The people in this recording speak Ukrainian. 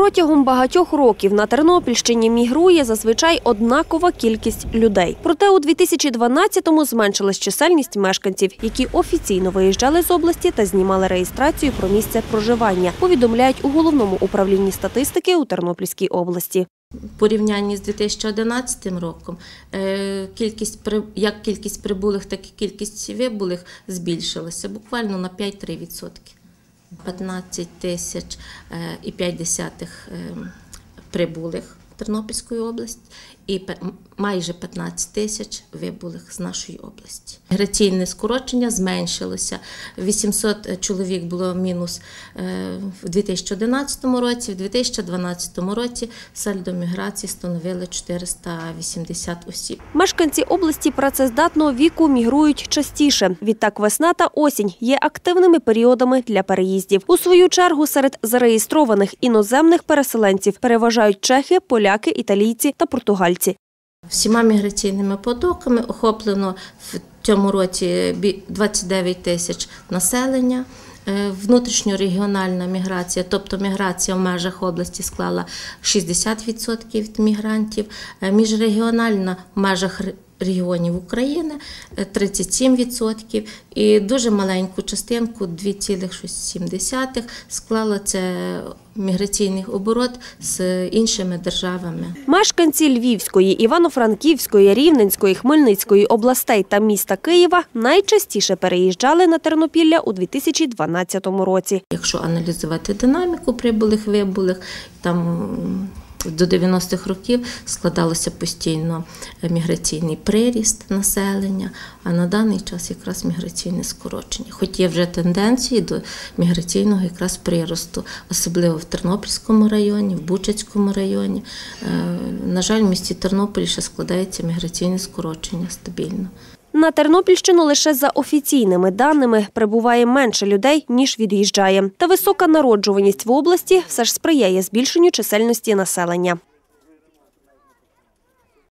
Протягом багатьох років на Тернопільщині мігрує зазвичай однакова кількість людей. Проте у 2012-му зменшилась чисельність мешканців, які офіційно виїжджали з області та знімали реєстрацію про місце проживання. Повідомляють у головному управлінні статистики у Тернопільській області. В порівнянні з 2011 роком е, кількість як кількість прибулих, так і кількість вибулих збільшилася буквально на 5-3%. 15 тисяч е, і 5 десятих е, прибулих Тернопільської області і майже 15 тисяч вибулих з нашої області. Міграційне скорочення зменшилося. 800 чоловік було мінус е, в 2011 році, в 2012 році сальдо міграції становили 480 осіб. Мешканці області працездатного віку мігрують частіше. Відтак весна та осінь є активними періодами для переїздів. У свою чергу серед зареєстрованих іноземних переселенців переважають чехи, поляки, італійці та португальці. Всіма міграційними потоками охоплено в цьому році 29 тисяч населення. Е, Внутрішньорегіональна міграція, тобто міграція в межах області склала 60% мігрантів, Е, міжрегіональна в межах регіонів України е, 37% і дуже маленьку частинку 2,7 склала це міграційний оборот з іншими державами. Мешканці Львівської, Івано-Франківської, Рівненської, Хмельницької областей та міста Києва найчастіше переїжджали на Тернопілля у 2012 році. Якщо аналізувати динаміку прибулих вибулих, там до 90-х років складалося постійно міграційний приріст населення, а на даний час якраз міграційне скорочення. Хоч є вже тенденції до міграційного якраз приросту, особливо в Тернопільському районі, в Бучацькому районі. Е, На жаль, в місті Тернополі ще складається міграційне скорочення стабільно. На Тернопільщину лише за офіційними даними прибуває менше людей, ніж від'їжджає. Та висока народжуваність в області все ж сприяє збільшенню чисельності населення.